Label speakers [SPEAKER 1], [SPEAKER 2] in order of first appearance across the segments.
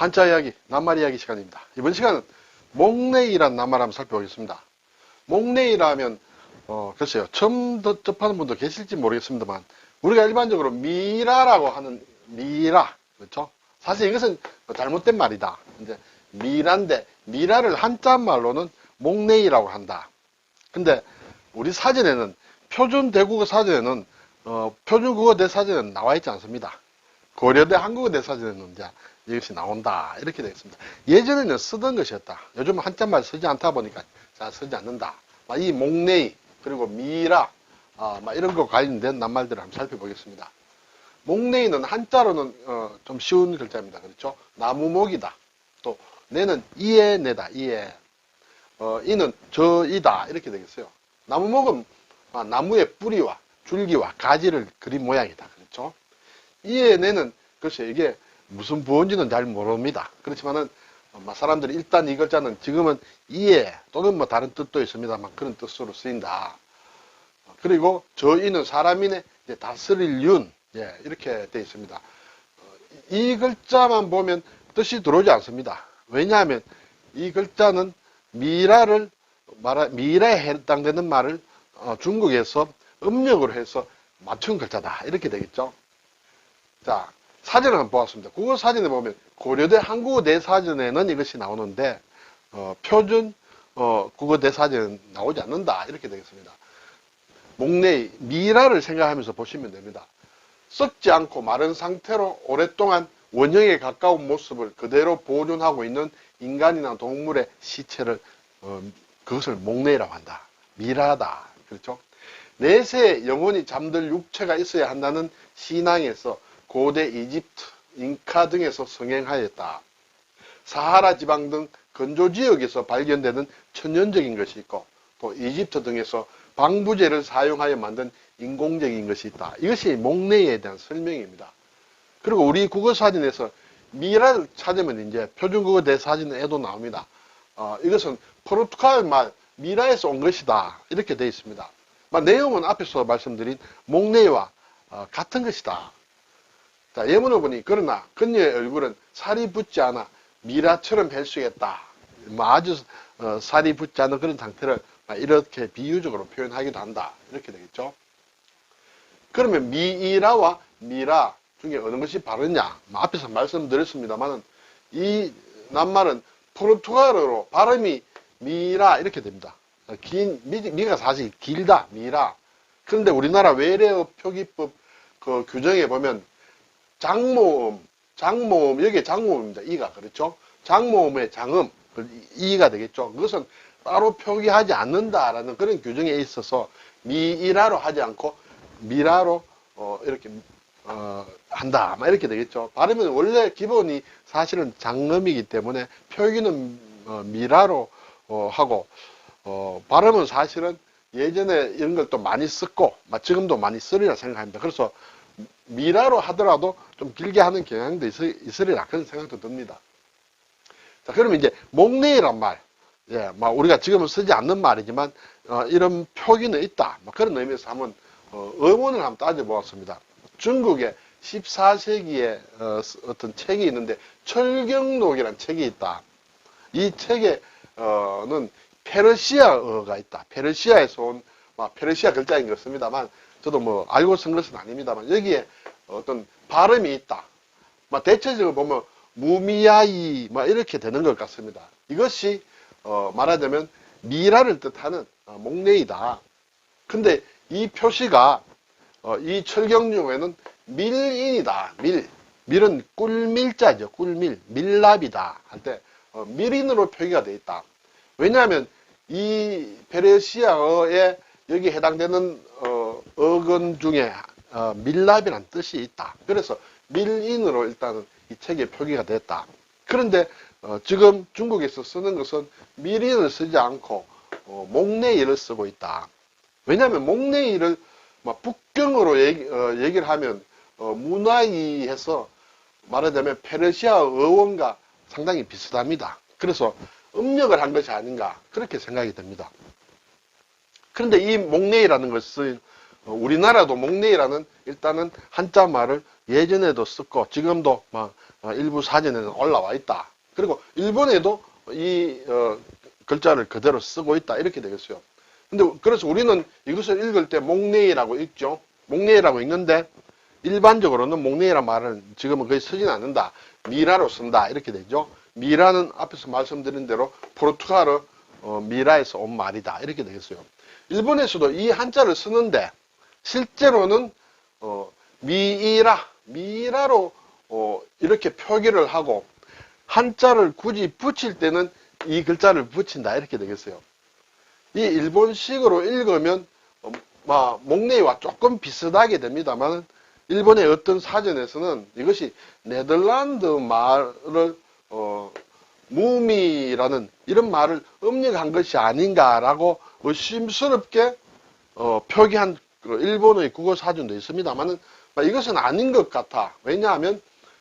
[SPEAKER 1] 한자 이야기, 낱말 이야기 시간입니다. 이번 시간은 목내이란 낱말 한번 살펴보겠습니다. 목내이라면 어, 글쎄요. 처음 더- 접하는 분도 계실지 모르겠습니다만 우리가 일반적으로 미라라고 하는 미라 그렇죠? 사실 이것은 잘못된 말이다. 이제 미라인데 미라를 한자 말로는 목내이라고 한다. 근데 우리 사전에는 표준 대국어 사전에는 어, 표준 국어 대사전에는 나와 있지 않습니다. 고려대 한국어 대사전에는 이제 이것이 나온다 이렇게 되어 있습니다. 예전에는 쓰던 것이었다. 요즘 은 한자말 쓰지 않다 보니까 잘 쓰지 않는다. 막이 목내이 그리고 미라 아, 막 이런 거 관련된 낱말들을 한번 살펴보겠습니다. 목내이는 한자로는 어, 좀 쉬운 글자입니다. 그렇죠? 나무목이다. 또 내는 이에 내다 이에 어, 이는 저이다 이렇게 되겠어요. 나무목은 아, 나무의 뿌리와 줄기와 가지를 그린 모양이다. 그렇죠? 이에 내는 글쎄 이게 무슨 부호인지는 잘 모릅니다. 그렇지만은 어, 사람들이 일단 이 글자는 지금은 이해 또는 뭐 다른 뜻도 있습니다만 그런 뜻으로 쓰인다. 어, 그리고 사람이네 이제 다스릴 윤 예, 이렇게 되어 있습니다. 어, 이 글자만 보면 뜻이 들어오지 않습니다. 왜냐하면 이 글자는 미라를 말하, 미라에 해당되는 말을 어, 중국에서 음력으로 해서 맞춘 글자다 이렇게 되겠죠. 자 사전을 한번 보았습니다. 국어 사전에 보면 고려대 한국어 대사전에는 이것이 나오는데 어, 표준 어, 국어 대사전은 나오지 않는다 이렇게 되겠습니다. 목내의 미라를 생각하면서 보시면 됩니다. 썩지 않고 마른 상태로 오랫동안 원형에 가까운 모습을 그대로 보존하고 있는 인간이나 동물의 시체를 어, 그것을 목내라고 한다. 미라다. 그렇죠? 내세에 영원히 잠들 육체가 있어야 한다는 신앙에서 고대 이집트, 잉카 등에서 성행하였다. 사하라 지방 등 건조 지역에서 발견되는 천연적인 것이 있고 또 이집트 등에서 방부제를 사용하여 만든 인공적인 것이 있다. 이것이 목내에 대한 설명입니다. 그리고 우리 국어사전에서 미라를 찾으면 이제 표준국어 대사전에도 나옵니다. 어, 이것은 포르투갈 말 미라에서 온 것이다. 이렇게 되어 있습니다. 막 내용은 앞에서 말씀드린 목내와 어, 같은 것이다. 자, 예문을 보니 그러나 그녀의 얼굴은 살이 붙지 않아 미라처럼 뵐수있다. 뭐 아주 어, 살이 붙지 않은 그런 상태를 막 이렇게 비유적으로 표현하기도 한다. 이렇게 되겠죠. 그러면 미이라와 미라 중에 어느 것이 바르냐? 뭐 앞에서 말씀드렸습니다만은 이 낱말은 포르투갈어로 발음이 미라 이렇게 됩니다. 긴 미, 미가 사실 길다 미라. 그런데 우리나라 외래어 표기법 그 규정에 보면 장모음, 장모음 여기에 장모음입니다. 이가 그렇죠? 장모음의 장음 그 이가 되겠죠. 그것은 따로 표기하지 않는다라는 그런 규정에 있어서 미이라로 하지 않고 미라로 어, 이렇게 어, 한다. 막 이렇게 되겠죠. 발음은 원래 기본이 사실은 장음이기 때문에 표기는 어, 미라로 어, 하고 어, 발음은 사실은 예전에 이런 걸 또 많이 썼고 막 지금도 많이 쓰리라 생각합니다. 그래서 미라로 하더라도 좀 길게 하는 경향도 있, 있으리라 그런 생각도 듭니다. 자, 그러면 이제 목내이란 말, 예, 막 우리가 지금은 쓰지 않는 말이지만 어, 이런 표기는 있다. 뭐 그런 의미에서 한번 어, 의문을 한번 따져보았습니다. 중국에 14세기에 어, 떤 책이 있는데 철경록이라는 책이 있다. 이 책에는 페르시아어가 있다. 페르시아에서 온막 페르시아 글자인 것 같습니다만 저도 뭐 알고 쓴 것은 아닙니다만 여기에 어떤 발음이 있다. 막 대체적으로 보면 무미야이 막 이렇게 되는 것 같습니다. 이것이 어, 말하자면 미라를 뜻하는 어, 목내이다. 근데 이 표시가 어, 이 철경중에는 밀인이다. 밀. 밀은 꿀밀자죠. 꿀밀. 밀랍이다. 할때 어, 밀인으로 표기가 되어 있다. 왜냐하면 이 페르시아어에 여기 해당되는 어, 어근 중에 어, 밀랍이라는 뜻이 있다. 그래서 밀인으로 일단은 이 책에 표기가 됐다. 그런데 어, 지금 중국에서 쓰는 것은 밀인을 쓰지 않고 어, 목내일을 쓰고 있다. 왜냐하면 목내일을 막 북경으로 얘기, 어, 얘기를 하면 어, 문화이해서 말하자면 페르시아 어원과 상당히 비슷합니다. 그래서 음력을 한 것이 아닌가 그렇게 생각이 됩니다. 그런데 이 목내이라는 어, 우리나라도 목내이라는 일단은 한자 말을 예전에도 썼고 지금도 막 어, 일부 사전에는 올라와 있다. 그리고 일본에도 이 어, 글자를 그대로 쓰고 있다. 이렇게 되겠어요. 근데 그래서 우리는 이것을 읽을 때 목내이라고 읽죠. 목내이라고 읽는데 일반적으로는 목내이란 말은 지금은 거의 쓰진 않는다. 미라로 쓴다. 이렇게 되죠. 미라는 앞에서 말씀드린 대로 포르투갈어 어, 미라에서 온 말이다. 이렇게 되겠어요. 일본에서도 이 한자를 쓰는데 실제로는 어, 미이라, 미이라로 어, 이렇게 표기를 하고 한자를 굳이 붙일 때는 이 글자를 붙인다. 이렇게 되겠어요. 이 일본식으로 읽으면 어, 막 목내와 조금 비슷하게 됩니다만 일본의 어떤 사전에서는 이것이 네덜란드 말을 어, 무미라는 이런 말을 음력한 것이 아닌가라고 의심스럽게 어, 표기한 그 일본의 국어 사전도 있습니다만은 이것은 아닌 것 같아. 왜냐하면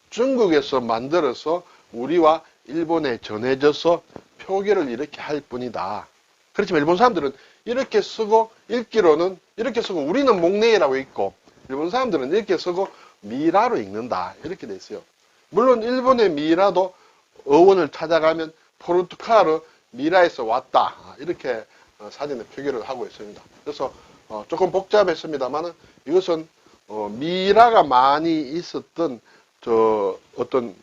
[SPEAKER 1] 중국에서 만들어서 우리와 일본에 전해져서 표기를 이렇게 할 뿐이다. 그렇지만 일본 사람들은 이렇게 쓰고 읽기로는 이렇게 쓰고 우리는 목내이라고 읽고 일본 사람들은 이렇게 쓰고 미라로 읽는다. 이렇게 돼 있어요. 물론 일본의 미라도 어원을 찾아가면 포르투갈어 미라에서 왔다. 이렇게 어, 사전에 표기를 하고 있습니다. 그래서 어, 조금 복잡했습니다만 이것은 어, 미라가 많이 있었던 저 어떤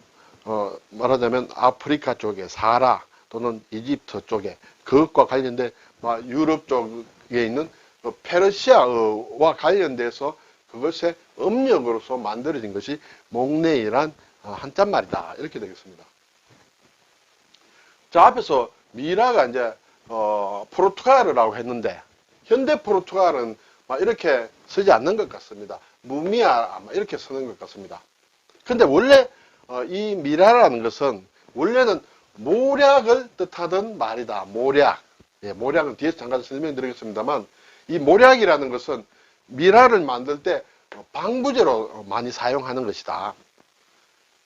[SPEAKER 1] 어, 말하자면 아프리카 쪽에 사라 또는 이집트 쪽에 그것과 관련된 막 유럽 쪽에 있는 그 페르시아어와 관련돼서 그것의 음력으로서 만들어진 것이 목내이란 어, 한자말이다 이렇게 되겠습니다. 자 앞에서 미라가 이제 어, 포르투갈어라고 했는데 현대 포르투갈은 막 이렇게 쓰지 않는 것 같습니다. 무미아 아마 이렇게 쓰는 것 같습니다. 근데 원래 어, 이 미라라는 것은 원래는 모략을 뜻하던 말이다. 모략. 예, 모략은 뒤에서 잠깐 설명드리겠습니다만 이 모략이라는 것은 미라를 만들 때 방부제로 많이 사용하는 것이다.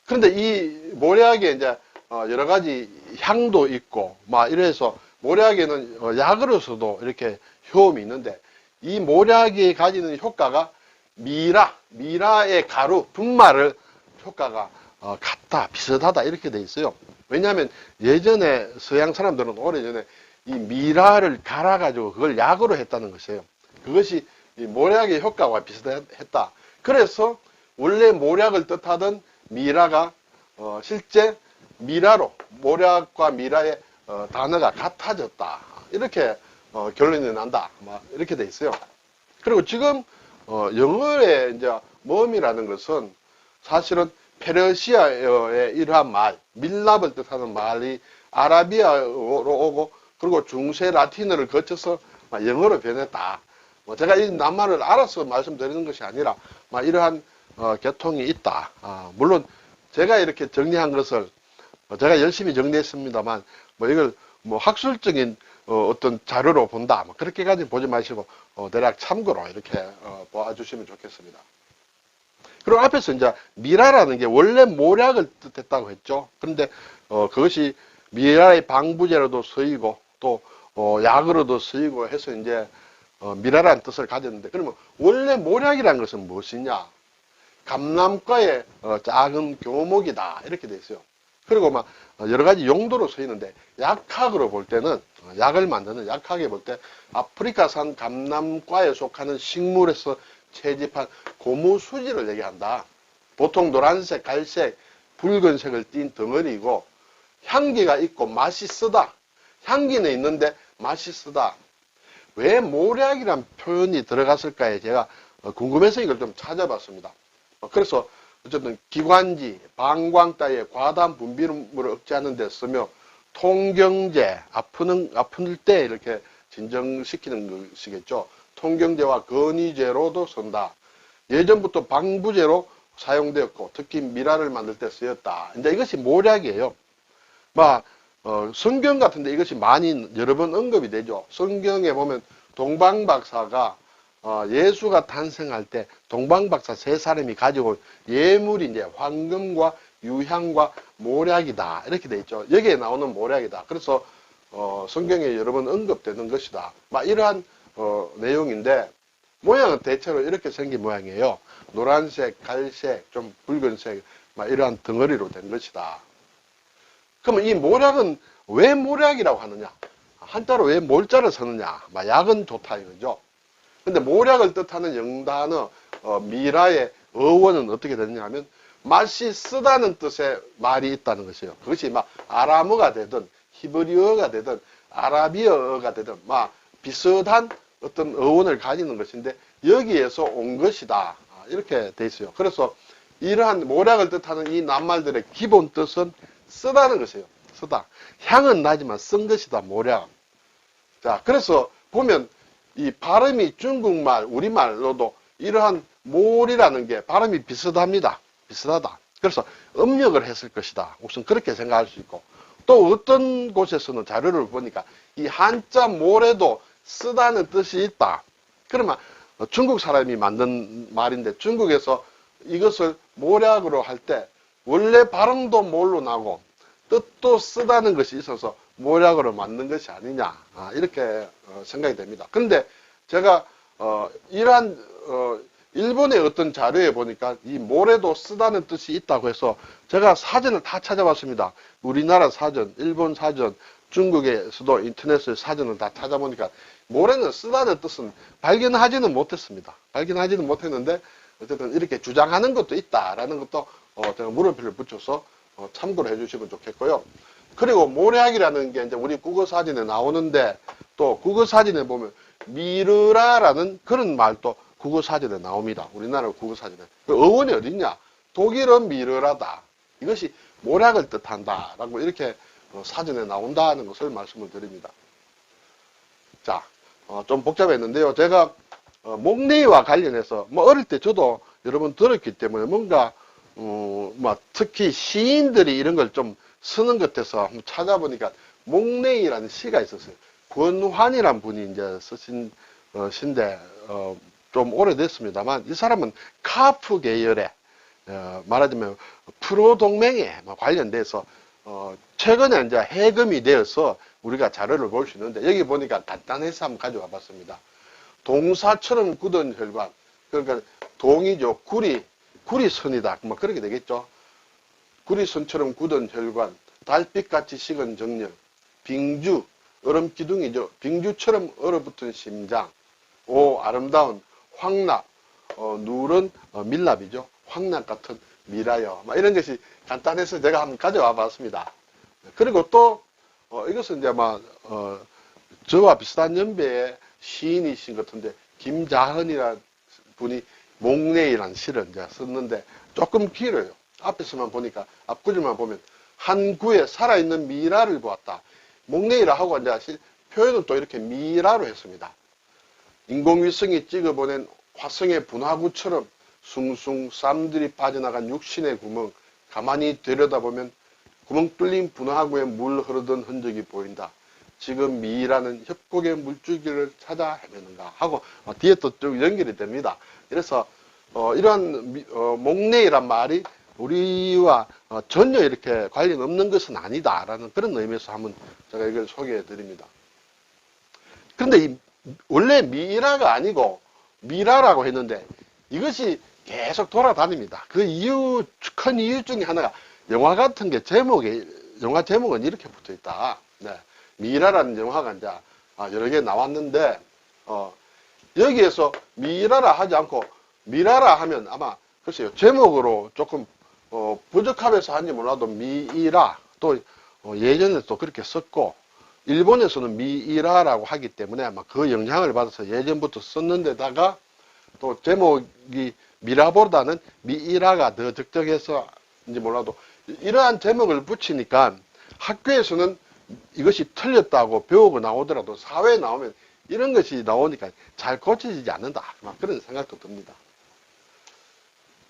[SPEAKER 1] 그런데 이 모략에 이제 어, 여러 가지 향도 있고 막 이래서 모략에는 어, 약으로서도 이렇게 효험이 있는데 이 모략이 가지는 효과가 미라, 미라의 가루, 분말을 효과가 어, 같다, 비슷하다 이렇게 돼 있어요. 왜냐하면 예전에 서양 사람들은 오래전에 이 미라를 갈아가지고 그걸 약으로 했다는 것이에요. 그것이 이 모략의 효과와 비슷했다. 그래서 원래 모략을 뜻하던 미라가 어, 실제 미라로 모략과 미라의 어, 단어가 같아졌다. 이렇게 어, 결론이 난다. 막 이렇게 돼 있어요. 그리고 지금 어, 영어의 이제 몸이라는 것은 사실은 페르시아어의 이러한 말, 밀랍을 뜻하는 말이 아라비아어로 오고 그리고 중세 라틴어를 거쳐서 막 영어로 변했다. 뭐 제가 이 낱말을 알아서 말씀드리는 것이 아니라 막 이러한 어, 개통이 있다. 아, 물론 제가 이렇게 정리한 것을 어, 제가 열심히 정리했습니다만 뭐 이걸 뭐 학술적인 어, 떤 자료로 본다. 뭐 그렇게까지 보지 마시고 어, 대략 참고로 이렇게 어, 보아주시면 좋겠습니다. 그리고 앞에서 이제 미라라는 게 원래 모략을 뜻했다고 했죠. 그런데 어, 그것이 미라의 방부제로도 쓰이고 또 어, 약으로도 쓰이고 해서 이제 어, 미라라는 뜻을 가졌는데 그러면 원래 모략이라는 것은 무엇이냐? 감남과의 어, 작은 교목이다 이렇게 돼 있어요. 그리고 막 여러 가지 용도로 쓰이는데 약학으로 볼 때는 어, 약을 만드는 약학에 볼 때 아프리카산 감남과에 속하는 식물에서 채집한 고무 수지를 얘기한다. 보통 노란색, 갈색, 붉은색을 띤 덩어리이고 향기가 있고 맛이 쓰다. 향기는 있는데 맛이 쓰다. 왜 모략이란 표현이 들어갔을까에 제가 어, 궁금해서 이걸 좀 찾아봤습니다. 어, 그래서 어쨌든 기관지, 방광 따위의 과다한 분비물을 억제하는 데 쓰며 통경제, 아프는, 아플 때 이렇게 진정시키는 것이겠죠. 통경제와 건의제로도 쓴다. 예전부터 방부제로 사용되었고 특히 미라를 만들 때 쓰였다. 이제 이것이 모략이에요. 막 어, 성경 같은데 이것이 많이 여러 번 언급이 되죠. 성경에 보면 동방박사가 어, 예수가 탄생할 때 동방박사 세 사람이 가지고 온 예물이 이제 황금과 유향과 모략이다 이렇게 돼 있죠. 여기에 나오는 모략이다. 그래서 어, 성경에 여러 번 언급되는 것이다. 막 이러한 어, 내용인데 모양은 대체로 이렇게 생긴 모양이에요. 노란색, 갈색, 좀 붉은색, 막 이러한 덩어리로 된 것이다. 그러면 이 모략은 왜 모략이라고 하느냐? 한자로 왜 몰자를 쓰느냐? 막 약은 좋다 이거죠. 근데 모략을 뜻하는 영단어 어, 미라의 어원은 어떻게 되느냐 하면 맛이 쓰다는 뜻의 말이 있다는 것이에요. 그것이 막 아람어가 되든 히브리어가 되든 아라비어가 되든 막 비슷한 어떤 어원을 가지는 것인데 여기에서 온 것이다. 아, 이렇게 돼 있어요. 그래서 이러한 모략을 뜻하는 이 낱말들의 기본 뜻은 쓰다는 것이에요. 쓰다. 향은 나지만 쓴 것이다. 모략. 자, 그래서 보면 이 발음이 중국말, 우리말로도 이러한 몰이라는 게 발음이 비슷합니다. 비슷하다. 그래서 음력을 했을 것이다. 우선 그렇게 생각할 수 있고 또 어떤 곳에서는 자료를 보니까 이 한자 몰에도 쓰다는 뜻이 있다. 그러면 중국 사람이 만든 말인데 중국에서 이것을 모략으로 할 때 원래 발음도 몰로 나고 뜻도 쓰다는 것이 있어서 모략으로 만든 것이 아니냐 아, 이렇게 어, 생각이 됩니다. 그런데 제가 어, 이러한 어, 일본의 어떤 자료에 보니까 이 모래도 쓰다는 뜻이 있다고 해서 제가 사전을 다 찾아봤습니다. 우리나라 사전, 일본 사전, 중국에서도 인터넷에 사전을 다 찾아보니까 모래는 쓰다는 뜻은 발견하지는 못했습니다. 발견하지는 못했는데 어쨌든 이렇게 주장하는 것도 있다라는 것도 어, 제가 물음표를 붙여서 어, 참고를 해주시면 좋겠고요. 그리고 모략이라는 게 이제 우리 국어 사진에 나오는데 또 국어 사진에 보면 미르라라는 그런 말도 국어 사진에 나옵니다. 우리나라 국어 사진에. 그 어원이 어딨냐? 독일은 미르라다. 이것이 모략을 뜻한다 라고 이렇게 어, 사진에 나온다는 것을 말씀을 드립니다. 자, 어, 좀 복잡했는데요. 제가 어, 목내와 관련해서 뭐 어릴 때 저도 여러 번 들었기 때문에 뭔가 어, 뭐 특히 시인들이 이런 걸 좀 쓰는 것 같아서 한번 찾아보니까 목내이라는 시가 있었어요. 권환이란 분이 이제 쓰신 어, 시인데 어, 좀 오래됐습니다만 이 사람은 카프 계열의 어, 말하자면 프로 동맹에 뭐 관련돼서 어, 최근에 이제 해금이 되어서 우리가 자료를 볼 수 있는데 여기 보니까 간단해서 한번 가져와 봤습니다. 동사처럼 굳은 혈관 그러니까 동이죠 구리 구리선이다 뭐 그렇게 되겠죠. 구리선처럼 굳은 혈관 달빛같이 식은 정렬 빙주 얼음 기둥이죠. 빙주처럼 얼어붙은 심장 오 아름다운 황납 어, 누런 어, 밀랍이죠. 황납 같은 미라요. 막 이런 것이 간단해서 제가 한번 가져와 봤습니다. 그리고 또 어, 이것은 이제 막 어, 저와 비슷한 연배의 시인이신 것 같은데 김자헌이라는 분이 목내이라는 시를 이제 썼는데 조금 길어요. 앞에서만 보니까 앞구리만 보면 한 구에 살아있는 미라를 보았다. 목내이라 하고 이제 실- 표현은 또 이렇게 미라로 했습니다. 인공위성이 찍어보낸 화성의 분화구처럼 숭숭 쌈들이 빠져나간 육신의 구멍 가만히 들여다보면 구멍 뚫린 분화구에 물 흐르던 흔적이 보인다. 지금 미라는 협곡의 물줄기를 찾아 헤매는가 하고 어, 뒤에 또 쭉 연결이 됩니다. 그래서 어, 이러한 미- 어, 목내이란 말이 우리와 어, 전혀 이렇게 관련 없는 것은 아니다라는 그런 의미에서 한번 제가 이걸 소개해 드립니다. 그런데 이 원래 미라가 아니고 미라라고 했는데 이것이 계속 돌아다닙니다. 그 이유 큰 이유 중에 하나가 영화 같은 게 제목에 영화 제목은 이렇게 붙어 있다. 네. 미라라는 영화가 이제 아, 여러 개 나왔는데 어, 여기에서 미라라 하지 않고 미라라 하면 아마 글쎄요 제목으로 조금 어, 부적합해서 한지 몰라도 미이라 또 어, 예전에 또 그렇게 썼고 일본에서는 미이라라고 하기 때문에 아마 그 영향을 받아서 예전부터 썼는데다가 또 제목이 미라보다는 미이라가 더 적적해서인지 몰라도 이러한 제목을 붙이니까 학교에서는 이것이 틀렸다고 배우고 나오더라도 사회에 나오면 이런 것이 나오니까 잘 고쳐지지 않는다. 막 그런 생각도 듭니다.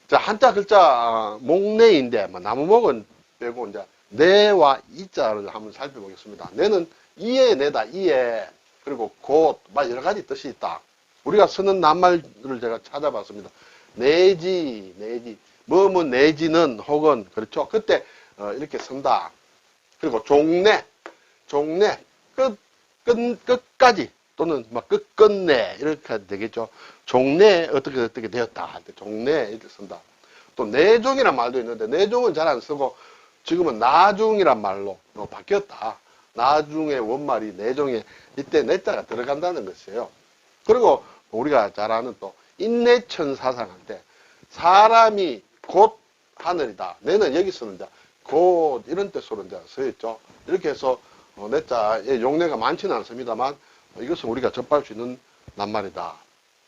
[SPEAKER 1] 자, 한자 글자 아, 목내인데 뭐 나무목은 빼고 이제 내와 이자를 한번 살펴보겠습니다. 내는 이에 내다 이에 그리고 곧막 여러 가지 뜻이 있다. 우리가 쓰는 낱말을 제가 찾아봤습니다. 내지 내지 뭐뭐 내지는 혹은 그렇죠. 그때 어, 이렇게 쓴다. 그리고 종내 종내 끝, 끝 끝까지 또는 막 끝끝내 이렇게 되겠죠. 종내 어떻게 어떻게 되었다 할 때 종내 이렇게 쓴다. 또 내종이란 말도 있는데 내종은 잘 안 쓰고 지금은 나중이란 말로 어, 바뀌었다. 나중의 원말이 내종에 이때 내자가 들어간다는 것이에요. 그리고 우리가 잘 아는 또 인내천 사상할 때 사람이 곧 하늘이다. 내는 여기 쓰는데 곧 이런 뜻으로 이제 써있죠. 이렇게 해서 어, 내자의 용례가 많지는 않습니다만 어, 이것은 우리가 접할 수 있는 낱말이다.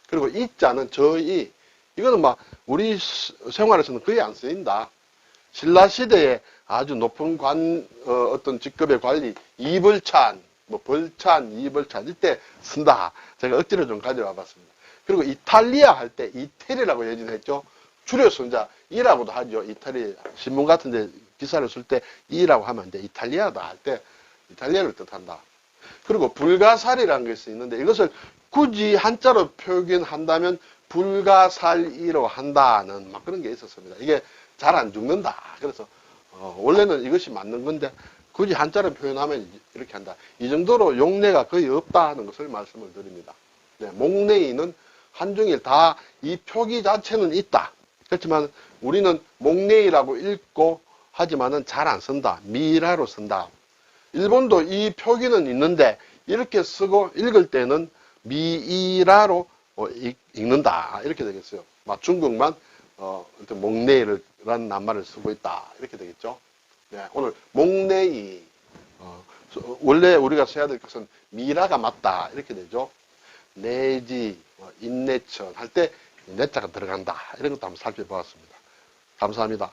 [SPEAKER 1] 그리고 이 자는 저이 이거는 막 우리 스- 생활에서는 거의 안 쓰인다. 신라 시대에 아주 높은 관 어, 떤 직급의 관리 이벌찬 뭐 벌찬 이벌찬 이때 쓴다. 제가 억지로 좀 가져와 봤습니다. 그리고 이탈리아 할 때 이태리라고 예진했죠. 줄여서 이제 이라고도 하죠. 이탈리 신문 같은 데 기사를 쓸 때 이라고 하면 이제 이탈리아다 할 때 이탈리아를 뜻한다. 그리고 불가살이라는 것이 있는데 이것을 굳이 한자로 표현한다면 불가살이로 한다는 막 그런 게 있었습니다. 이게 잘 안 죽는다. 그래서 어, 원래는 이것이 맞는 건데 굳이 한자로 표현하면 이렇게 한다. 이 정도로 용례가 거의 없다는 것을 말씀을 드립니다. 네, 목례인은 한중일 다 이 표기 자체는 있다. 그렇지만 우리는 목례이라고 읽고 하지만은 잘 안 쓴다. 미라로 쓴다. 일본도 이 표기는 있는데 이렇게 쓰고 읽을 때는 미이라로 어, 읽, 읽는다 이렇게 되겠어요. 막 중국만 어, 목내이라는 낱말을 쓰고 있다 이렇게 되겠죠. 네, 오늘 목내이 어, 소- 원래 우리가 써야 될 것은 미라가 맞다 이렇게 되죠. 내지 어, 인내천 할 때 내자가 들어간다 이런 것도 한번 살펴보았습니다. 감사합니다.